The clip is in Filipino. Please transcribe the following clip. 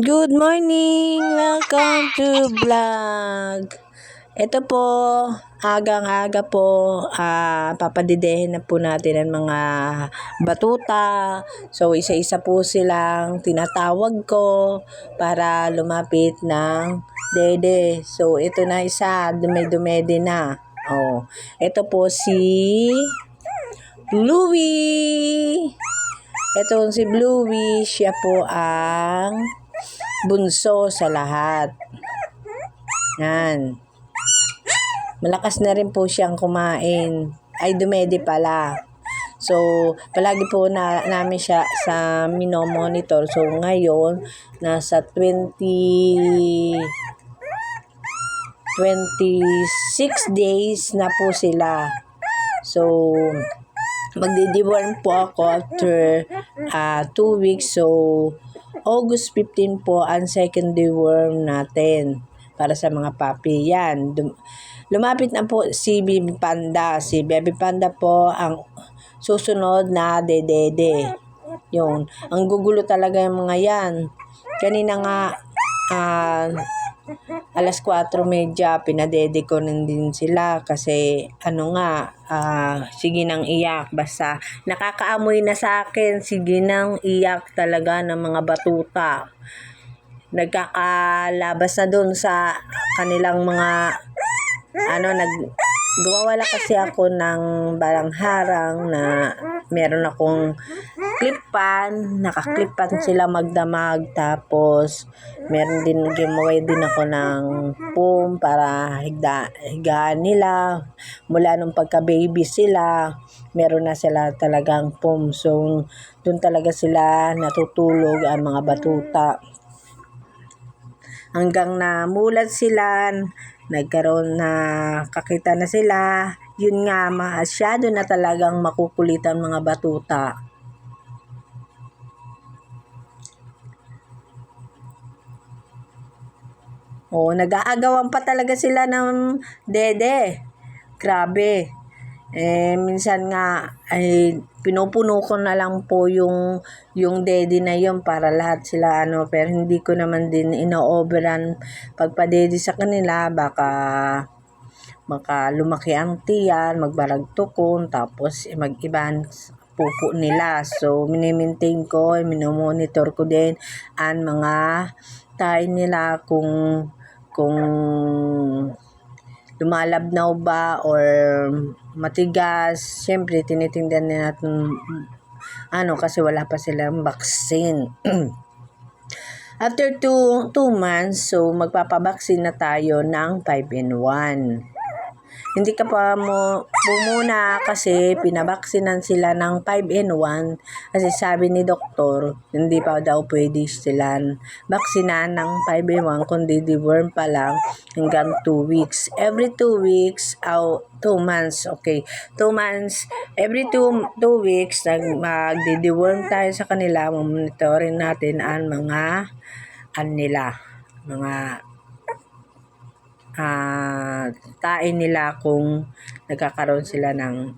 Good morning! Welcome to vlog! Ito po, agang-aga po, ah, papadidehin na po natin ang mga batuta. So, isa-isa po silang tinatawag ko para lumapit ng dede. So, ito na isa, dumay-dumede na. Oh, ito po si Bluey! Ito si Bluey, siya po ang bunso sa lahat. Yan. Malakas na rin po siyang kumain. Ay, dumede pala. So, palagi po na, namin siya sa minomonitor. So, ngayon, nasa 20... 26 days na po sila. So, magdi-deworm po ako after 2 uh, weeks. So, August 15 po ang second deworm natin para sa mga puppy. Yan. Lumapit na po si Baby Panda. Si Baby Panda po ang susunod na dedede. Yun. Ang gugulo talaga yung mga yan. Kanina nga, ah, alas 4.30, pinadede ko din sila kasi ano nga, ah, sige nang iyak. Basta nakakaamoy na sa akin, sige nang iyak talaga ng mga batuta. Nagkakalabas na dun sa kanilang mga ano, nag gumawala kasi ako ng barang harang na meron akong clipan, nakaklipan sila magdamag. Tapos meron din giveaway din ako ng foam para higda, higaan nila. Mula nung pagka baby sila meron na sila talagang foam. So doon talaga sila natutulog ang mga batuta. Hanggang na mulat sila nagkaroon na kakita na sila. Yun nga masyado na talagang makukulitan mga batuta Oh, nag-aagawan pa talaga sila ng dede. Grabe. Eh, minsan nga, ay, pinupuno ko na lang po yung, yung dede na yun para lahat sila, ano, pero hindi ko naman din ino-overan pagpa-dede sa kanila, baka, maka lumaki ang tiyan, magbaragtukon, tapos eh, mag-iban pupo nila. So, minimaintain ko, minomonitor ko din ang mga tayo nila kung kung lumalabnaw ba or matigas. Siyempre, tinitingnan din natin ano kasi wala pa silang vaccine. After 2 two, months, so magpapabaksin na tayo ng 5 in 1 hindi ka pa mo bumuna kasi pinabaksinan sila ng 5 in 1 kasi sabi ni doktor hindi pa daw pwede sila baksinan ng 5 in 1 kundi deworm pa lang hanggang 2 weeks. Every 2 weeks oh, 2 months okay. 2 months every 2 2 weeks nag magde-deworm tayo sa kanila monitorin natin ang mga an nila mga uh, tain nila kung nagkakaroon sila ng